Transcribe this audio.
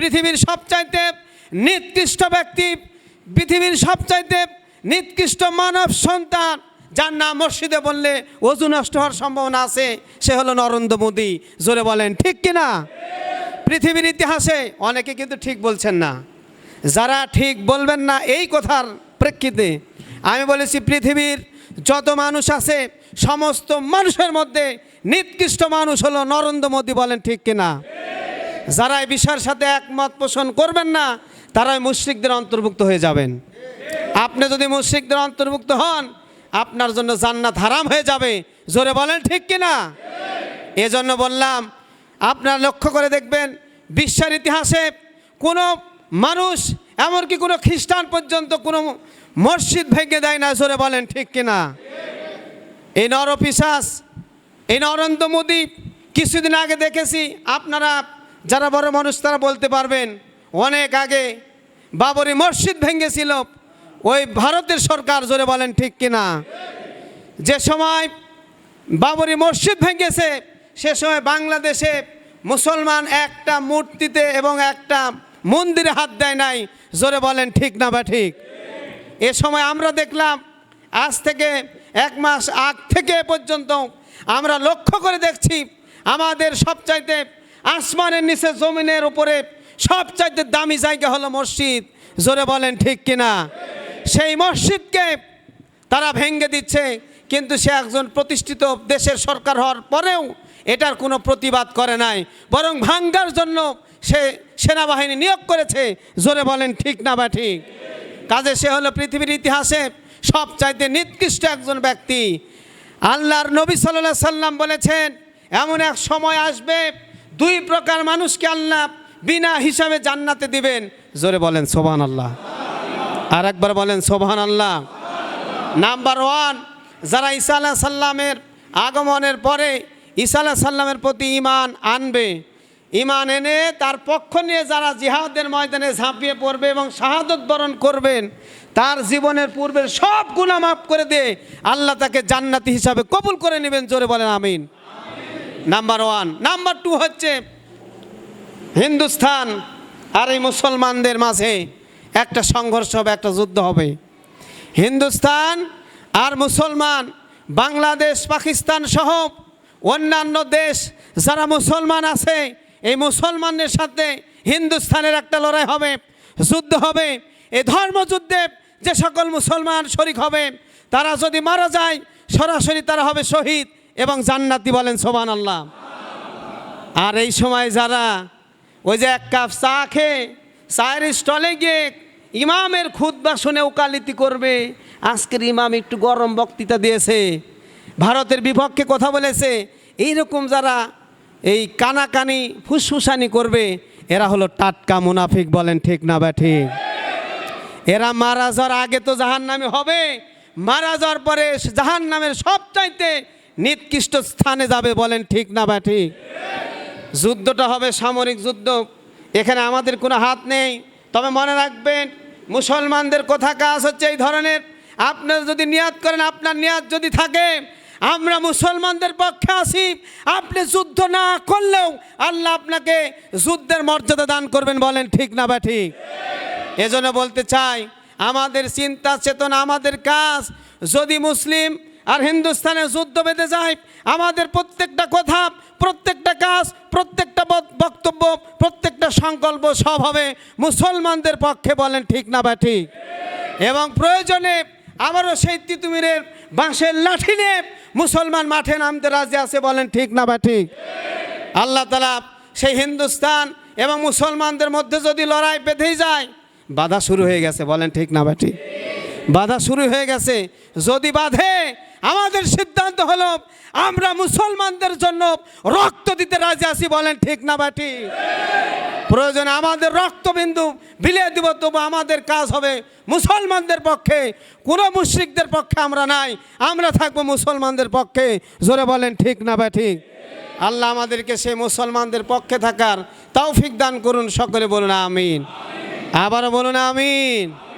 পৃথিবীর সবচাইতে নিকৃষ্ট ব্যক্তি, পৃথিবীর সবচাইতে নিকৃষ্ট মানব সন্তান, যার নাম মসজিদে বললে অজু নষ্ট হওয়ার সম্ভাবনা আছে, সে হলো নরেন্দ্র মোদী। জোরে বলেন, ঠিক কিনা পৃথিবীর ইতিহাসে অনেকে কিন্তু ঠিক বলছেন না। যারা ঠিক বলবেন না এই কথার প্রেক্ষিতে, আমি বলেছি পৃথিবীর যত মানুষ আছে, সমস্ত মানুষের মধ্যে নিকৃষ্ট মানুষ হলো নরেন্দ্র মোদী বলেন ঠিক কিনা যারা এই বিষয়ের সাথে একমত পোষণ করবেন না, তারাই মুশ্রিকদের অন্তর্ভুক্ত হয়ে যাবেন। আপনি যদি মুশ্রিকদের অন্তর্ভুক্ত হন, আপনার জন্য জান্নাত হারাম হয়ে যাবে। জোরে বলেন ঠিক কিনা? এজন্য বললাম, আপনারা লক্ষ্য করে দেখবেন, বিশ্বের ইতিহাসে কোনো মানুষ, এমনকি কোনো খ্রিস্টান পর্যন্ত কোনো মসজিদ ভেঙে দেয় না, জোরে বলেন ঠিক কিনা? এই নরপিশাস এই নরেন্দ্র মোদী, কিছুদিন আগে দেখেছি, আপনারা যারা বড় মানুষ তারা বলতে পারবেন, অনেক আগে বাবরি মসজিদ ভেঙেছিল, ওই ভারতের সরকার জোরে বলেন ঠিক কিনা? যে সময় বাবরি মসজিদ ভেঙেছে, সে সময় বাংলাদেশে মুসলমান একটা মূর্তিতে এবং একটা মন্দিরে হাত দেয় নাই, জোরে বলেন ঠিক না বা ঠিক? এ সময় আমরা দেখলাম, আজ থেকে এক মাস আগ থেকে পর্যন্ত আমরা লক্ষ্য করে দেখছি, আমাদের সবচাইতে আসমানের নিচে জমিনের উপরে সবচাইতে দামি জায়গা হলো মসজিদ। জোরে বলেন, ঠিক কিনা? সেই মসজিদকে তারা ভেঙে দিচ্ছে, কিন্তু সে একজন প্রতিষ্ঠিত দেশের সরকার হওয়ার পরেও এটার কোনো প্রতিবাদ করে নাই। বরং ভাঙ্গার জন্য সে সেনাবাহিনী নিয়োগ করেছে। জোরে বলেন, ঠিক না বা ঠিক? কাজে সে হলো পৃথিবীর ইতিহাসে সবচাইতে নিকৃষ্ট একজন ব্যক্তি। আল্লাহর নবী সাল্লাহ সাল্লাম বলেছেন, এমন এক সময় আসবে দুই প্রকার মানুষকে আল্লাহ বিনা হিসাবে জান্নাতে দিবেন। জোরে বলেন সোবান আল্লাহ আর একবার বলেন সোবান আল্লাহ নাম্বার ওয়ান যারা ঈসা আলাহ সাল্লামের আগমনের পরে ঈসা আলাহ সাল্লামের প্রতি ইমান আনবে ইমান এনে তার পক্ষ নিয়ে যারা জিহাদের ময়দানে ঝাঁপিয়ে পড়বে এবং শাহাদত বরণ করবেন, তার জীবনের পূর্বের সব গুণা মাফ করে দিয়ে আল্লাহ তাকে জান্নাতি হিসাবে কবুল করে নেবেন। জোরে বলেন, আমিন। নাম্বার ওয়ান নাম্বার টু হচ্ছে হিন্দুস্তান আর এই মুসলমানদের মাঝে একটা সংঘর্ষ হবে, একটা যুদ্ধ হবে। হিন্দুস্তান আর মুসলমান, বাংলাদেশ, পাকিস্তান সহ অন্যান্য দেশ যারা মুসলমান আছে, এই মুসলমানদের সাথে হিন্দুস্তানের একটা লড়াই হবে, যুদ্ধ হবে। এই ধর্মযুদ্ধে যে সকল মুসলমান শরিক হবে, তারা যদি মারা যায়, সরাসরি তারা হবে শহীদ। এবং জান্নাতি বলেন সোবান আল্লাহ আর এই সময় যারা ওই যে এক কাপ চা খেয়ে চায়ের স্টলে গিয়ে ইমামের খুদ্া শুনে ওকালিতি করবে, আজকের ইমাম একটু গরম বক্তৃতা দিয়েছে, ভারতের বিপক্ষে কথা বলেছে, এইরকম যারা এই কানাকানি, ফুসফুসানি করবে, এরা হলো টাটকা মুনাফিক বলেন, ঠিক না বা ঠিক? এরা মারা যাওয়ার আগে তো জাহান নামে হবে, মারা যাওয়ার পরে জাহান নামের সবচাইতে নিকৃষ্ট স্থানে যাবে বলেন, ঠিক না বা ঠিক? যুদ্ধটা হবে সামরিক যুদ্ধ। এখানে আমাদের কোনো হাত নেই। তবে মনে রাখবেন, মুসলমানদের কথা কাজ হচ্ছে এই ধরনের। আপনার যদি নিয়াত করেন, আপনার নিয়াত যদি থাকে, আমরা মুসলমানদের পক্ষে আসি আপনি যুদ্ধ না করলেও আল্লাহ আপনাকে যুদ্ধের মর্যাদা দান করবেন বলেন, ঠিক না বা ঠিক? এজন্য বলতে চাই, আমাদের চিন্তা, চেতনা, আমাদের কাজ। যদি মুসলিম আর হিন্দুস্তানে যুদ্ধ বেঁধে যায়, আমাদের প্রত্যেকটা কথা, প্রত্যেকটা কাজ, প্রত্যেকটা বক্তব্য, প্রত্যেকটা সংকল্প সব হবে মুসলমানদের পক্ষে বলেন ঠিক না বা ঠিক? এবং প্রয়োজনে আবারও সেই তিতুমিরের বাঁশের লাঠি নিয়ে মুসলমান মাঠে নামতে রাজি আছে বলেন ঠিক না বা ঠিক? আল্লাহ তালা সেই হিন্দুস্তান এবং মুসলমানদের মধ্যে যদি লড়াই বেঁধেই যায়, বাধা শুরু হয়ে গেছে বলেন ঠিক না বা ঠিক? বাধা শুরু হয়ে গেছে, যদি বাধে আমাদের সিদ্ধান্ত হলো, আমরা মুসলমানদের জন্য রক্ত দিতে রাজি আছি বলেন ঠিক না বা ঠিক? প্রয়োজনে আমাদের রক্তবিন্দু বিলিয়ে দিব, তবু আমাদের কাজ হবে মুসলমানদের পক্ষে, কোনো মুশ্রিকদের পক্ষে আমরা নাই, আমরা থাকব মুসলমানদের পক্ষে। জোরে বলেন ঠিক না বা ঠিক? আল্লাহ আমাদেরকে সে মুসলমানদের পক্ষে থাকার তৌফিক দান করুন, সকলে বলুন আমিন। আবারও বলুন আমিন।